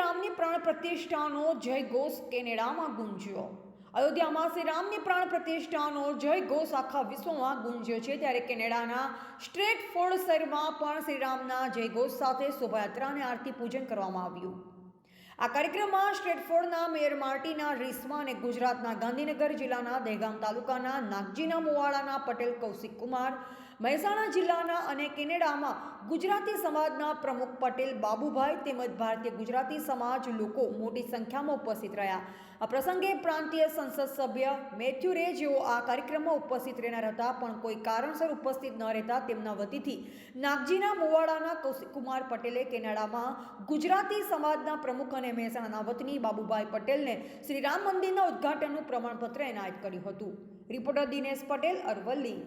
રામની પ્રાણ પ્રતિષ્ઠાનો જય ઘોષ કેનેડામાં ગુંજ્યો. અયોધ્યામાં શ્રી રામની પ્રાણ પ્રતિષ્ઠાનો જય ઘોષ આખા વિશ્વમાં ગુંજ્યો છે. ત્યારે કેનેડાના સ્ટ્રેટ ફોર્ડ શહેરમાં પણ શ્રીરામના જય ઘોષ સાથે શોભાયાત્રા અને આરતી પૂજન કરવામાં આવ્યું. આ કાર્યક્રમમાં સ્ટ્રેટફોર્ડના મેયર માર્ટીના રીસમા અને ગુજરાતના ગાંધીનગર જિલ્લાના દહેગામ તાલુકાના નાગજીના મુવાડાના પટેલ કૌશિક કુમાર મહેસાણા જિલ્લાના અને કેનેડામાં ગુજરાતી સમાજના પ્રમુખ પટેલ, બાબુભાઈ તેમજ ભારતીય ગુજરાતી સમાજ લોકો મોટી સંખ્યામાં ઉપસ્થિત રહ્યા. આ પ્રસંગે પ્રાંતીય સંસદ સભ્ય મેથ્યુ રે જેઓ આ કાર્યક્રમમાં ઉપસ્થિત રહેનાર હતા પણ કોઈ કારણસર ઉપસ્થિત ન રહેતા તેમના વતીથી નાગજીના મુવાડાના કૌશિક કુમાર પટેલે કેનેડામાં ગુજરાતી સમાજના પ્રમુખ અને મહેસાણાના વતની બાબુભાઈ પટેલને શ્રી રામ મંદિરના ઉદ્ઘાટનનું પ્રમાણપત્ર એનાયત કર્યું હતું. રિપોર્ટર દિનેશ પટેલ, અરવલ્લી.